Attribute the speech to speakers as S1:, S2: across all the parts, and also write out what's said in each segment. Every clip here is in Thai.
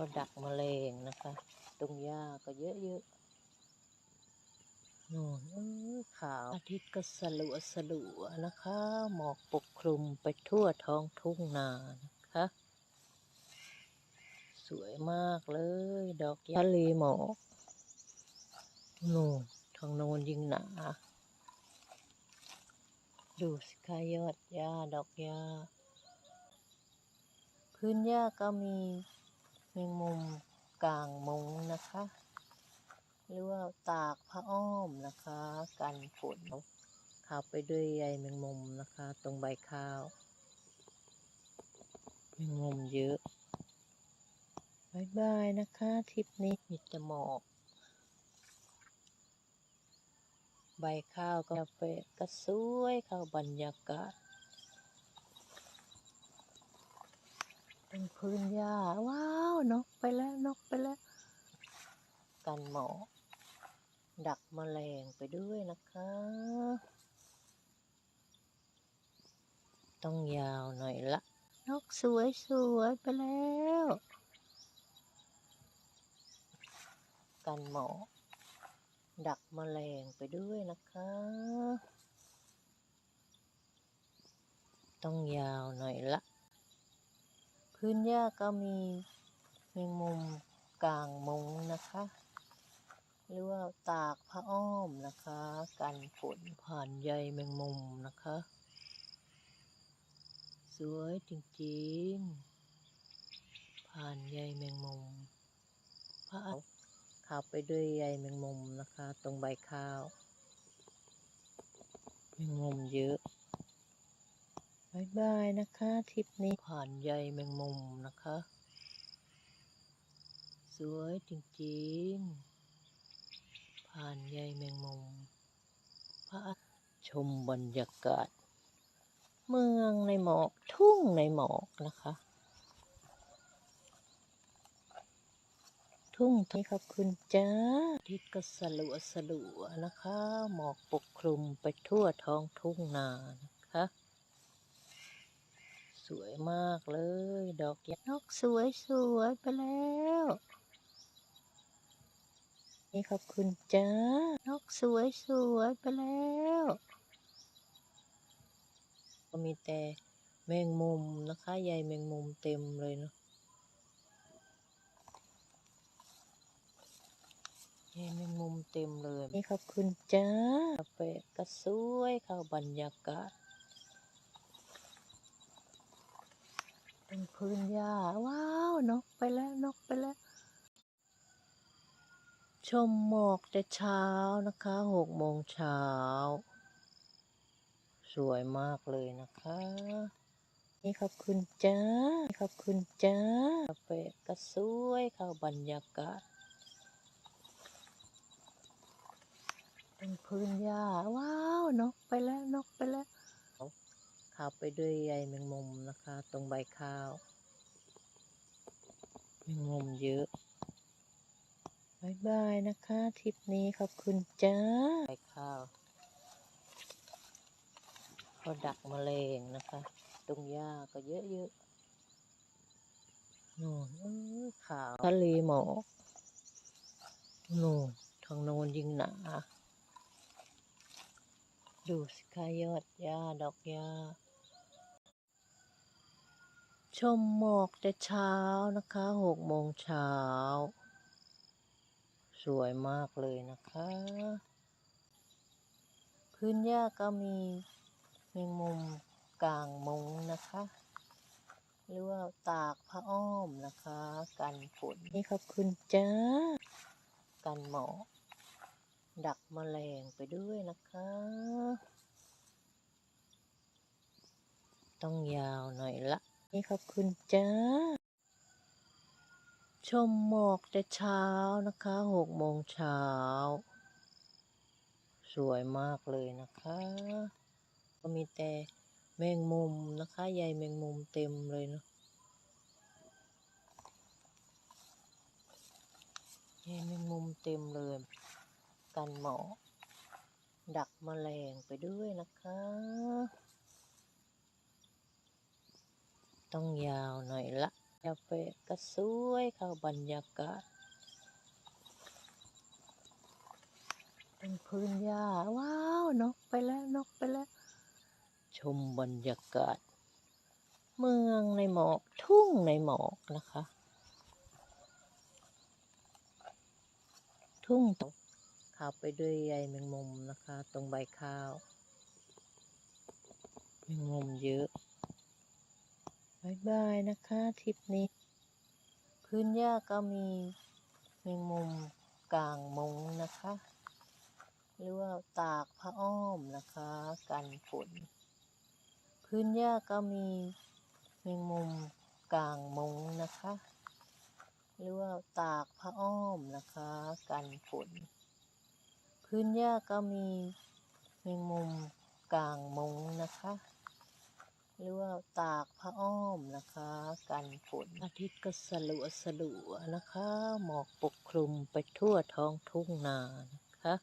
S1: เขาดักมแมลงนะคะ ตรงหญ้าก็เยอะๆนู่นขาวอาทิตย์ก็สลัวสลัวนะคะ หมอกปกคลุมไปทั่วท้องทุ่งนานะคะ สวยมากเลย ดอกทะเลหมอกนู่นทางโน้นยิ่งหนาดูสิคะยอดหญ้าดอกหญ้าพื้นหญ้าก็มี มงมุมกลางมุงนะคะ หรือว่าตากผ้าอ้อมนะคะ กันฝนขับไปด้วยใยแมงมุมนะคะ ตรงใบข้าวแมงมุมเยอะบายบายนะคะทริปนี้มีแต่หมอกใบข้าวก็เฟก็สวยเข้าบรรยากาศเป็นพื้นหญ้าว้าว นกไปแล้วนกไปแล้ว กันหมอกดักแมลงไปด้วยนะคะ ต้องยาวหน่อยละ นกสวยสวยไปแล้ว กันหมอกดักแมลงไปด้วยนะคะ ต้องยาวหน่อยละพื้นหญ้าก็มีแมงมุมกลางมุงนะคะ หรือว่าตากผ้าอ้อมนะคะ กันฝนผ่านใยแมงมุมนะคะ สวยจริงๆ ผ่านใยแมงมุมผ้าขับไปด้วยใยแมงมุมนะคะ ตรงใบข้าวแมงมุมเยอะบายบายนะคะทริปนี้ผ่านใยแมงมุมนะคะ วยจริงๆ ผ่านใยแมงมุมพระชมบรรยากาศ เมืองในหมอกทุ่งในหมอกนะคะ ทุ่งที่ขอบคุณจ้าทิตย์ก็สลัวสลัวนะคะ หมอกปกคลุมไปทั่วท้องทุ่งนานะคะ สวยมากเลย ดอกยานกสวยสวยๆไปแล้ว นี่ขอบคุณจ้านกสวยสวยๆไปแล้ว ก็มีแต่แมงมุมนะคะใยแมงมุมเต็มเลยเนาะใยแมงมุมเต็มเลย นี่ขอบคุณจ้ากาแฟก็สวยเข้าบรรยากาศเป็นพื้นหญ้าว้าวนกไปแล้วนกไปแล้ว ชมหมอกแต่เช้านะคะหกโมงเช้า สวยมากเลยนะคะ นี่ขอบคุณจ้านี่ขอบคุณจ้ากาแฟก็สวยเข้าบรรยากาศ เป็นพื้นหญ้าว้าวนกไปแล้วนกไปแล้วขับไปด้วยใยแมงมุมนะคะ ตรงใบข้าวแมงมุมเยอะ บายบายนะคะทริปนี้ขอบคุณจ้าใบข้าวเขาดักมแมลงนะคะ ตรงหญ้าก็เยอะๆนู่นขาวทะเลหมอกนู่นทางโน้นยิ่งหนาดูสิคะยอดหญ้าดอกหญ้าชมหมอกแต่เช้านะคะหกโมงเช้า สวยมากเลยนะคะ พื้นหญ้าก็มีแมงมุมกลางมุงนะคะ หรือว่าตากผ้าอ้อมนะคะ กันฝนนี่ขอบคุณจ้า กันหมอกดักแมลงไปด้วยนะคะ ต้องยาวหน่อยละ นี่ขอบคุณจ้า ชมหมอกแต่เช้านะคะหกโมงเช้า สวยมากเลยนะคะ ก็มีแต่แมงมุมนะคะใยแมงมุมเต็มเลยเนาะใยแมงมุมเต็มเลย กันหมอกดักแมลงไปด้วยนะคะ ต้องยาวหน่อยละ กาแฟก็สวยเข้าบรรยากาศเป็นพื้นหญ้าว้าวนกไปแล้วนกไปแล้ว ชมบรรยากาศ เมืองในหมอกทุ่งในหมอกนะคะ ทุ่งตกข้าวไปด้วยใยแมงมุมนะคะ ตรงใบข้าวแมงมุมเยอะ บายบายนะคะทริปนี้ พื้นหญ้าก็มีแมงมุมกลางมุงนะคะ หรือว่าตากผ้าอ้อมนะคะ กันฝนพื้นหญ้าก็มีแมงมุมกลางมุงนะคะ หรือว่าตากผ้าอ้อมนะคะ กันฝนพื้นหญ้าก็มีแมงมุมกลางมุงนะคะ หรือว่าตากผ้าอ้อมนะคะ กันฝนอาทิตย์ก็สลัวสลัวนะคะ หมอกปกคลุมไปทั่วท้องทุ่งนานะคะ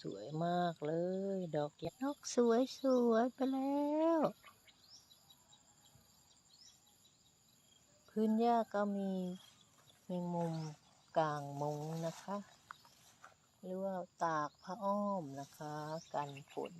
S1: สวยมากเลย ดอกยานกสวยสวยไปแล้วพื้นหญ้าก็มีมงมุมกลางมุงนะคะ หรือว่าตากผ้าอ้อมนะคะ กันฝน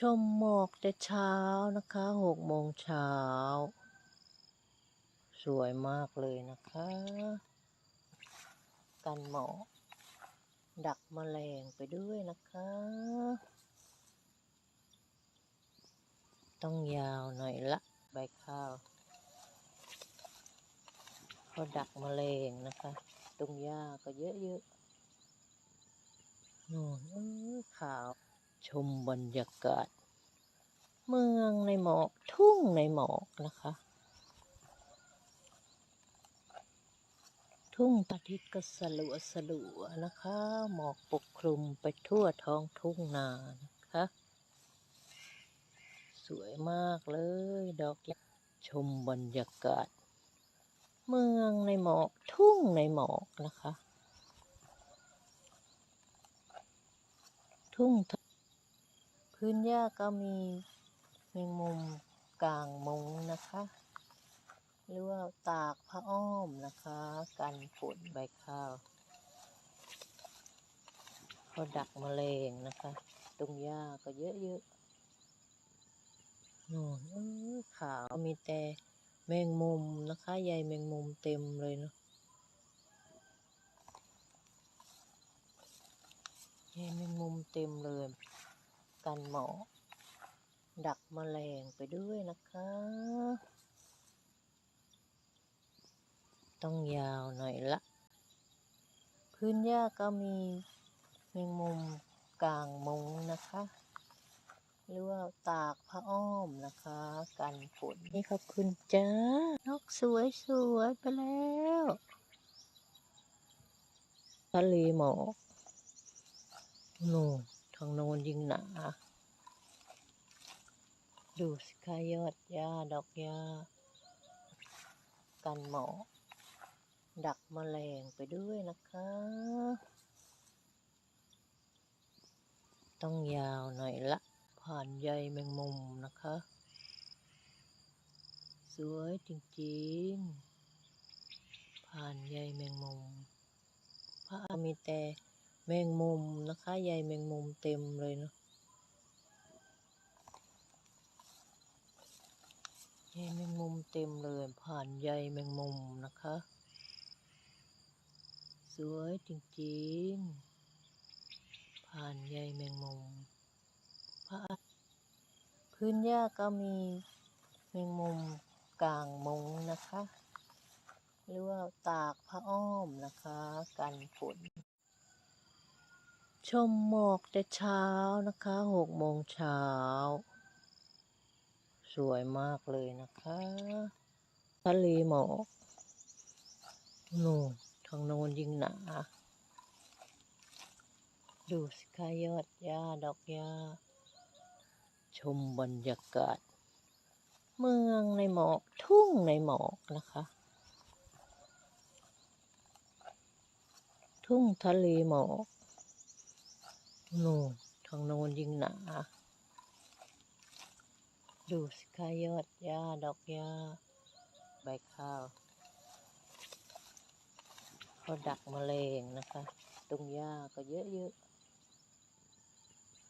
S1: ชมหมอกแต่เช้านะคะหกโมงเช้า สวยมากเลยนะคะ กันหมอกดักแมลงไปด้วยนะคะ ต้องยาวหน่อยละใบข้าวก็ดักแมลงนะคะ ตรงหญ้าก็เยอะๆนู่นขาว ชมบรรยากาศ เมืองในหมอกทุ่งในหมอกนะคะ ทุ่งอาทิตย์ก็สลัวสลัวนะคะ หมอกปกคลุมไปทั่วท้องทุ่งนานะคะ สวยมากเลย ดอกยาชมบรรยากาศ เมืองในหมอกทุ่งในหมอกนะคะทุ่งท พื้นหญ้าก็มีแมงมุมกลางมุงนะคะ หรือว่าตากผ้าอ้อมนะคะ กันฝนใบข้าวก็ดักแมลงนะคะ ตรงหญ้าก็เยอะๆนู่นขาวมีแต่แมงมุมนะคะใยแมงมุมเต็มเลยเนาะใยแมงมุมเต็ม กันหมอ ดักแมลงไปด้วยนะคะ ต้องยาวหน่อยละ พื้นหญ้าก็มีมงมุมกลางมุงนะคะ หรือว่าตากผ้าอ้อมนะคะ กันฝนนี่ขอบคุณจ้านกสวยสวยไปแล้วทะเลหมอกโน่น ทางโน้นยิ่งหนา ดูสิคะยอดหญ้าดอกหญ้ากันหมอกดักแมลงไปด้วยนะคะ ต้องยาวหน่อยละ ผ่านใยแมงมุมนะคะ สวยจริงๆ ผ่านใยแมงมุมพระมีแต่ แมงมุมนะคะใยแมงมุมเต็มเลยเนาะใยแมงมุมเต็มเลยผ่านใยแมงมุมนะคะ สวยจริงๆ ผ่านใยแมงมุมพระพื้นหญ้าก็มีแมงมุมกลางมุงนะคะ หรือว่าตากผ้าอ้อมนะคะ กันฝน ชมหมอกแต่เช้านะคะหกโมงเช้า สวยมากเลยนะคะทะเลหมอกนู่นทางโน้นยิ่งหนา ดูสิคะยอดหญ้าดอกหญ้า ชมบรรยากาศ เมืองในหมอกทุ่งในหมอกนะคะ ทุ่งทะเลหมอก นู่นทางโน้นยิ่งหนา ดูสิคะยอดหญ้าดอกหญ้าใบข้าวก็ดักมแมลงนะคะ ตรงหญ้าก็เยอะ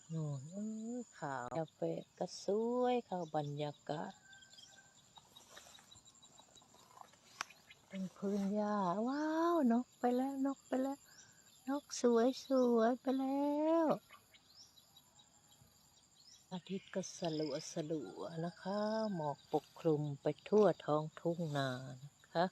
S1: ๆนู่นเออขาวกาแฟก็สวยเข้าบรรยากาศเป็นพื้นหญ้าว้าวนกไปแล้วนกไปแล้ว นกสวยสวยไปแล้วอาทิตย์ก็สลัวสลัวนะคะ หมอกปกคลุมไปทั่วท้องทุ่งนานะคะ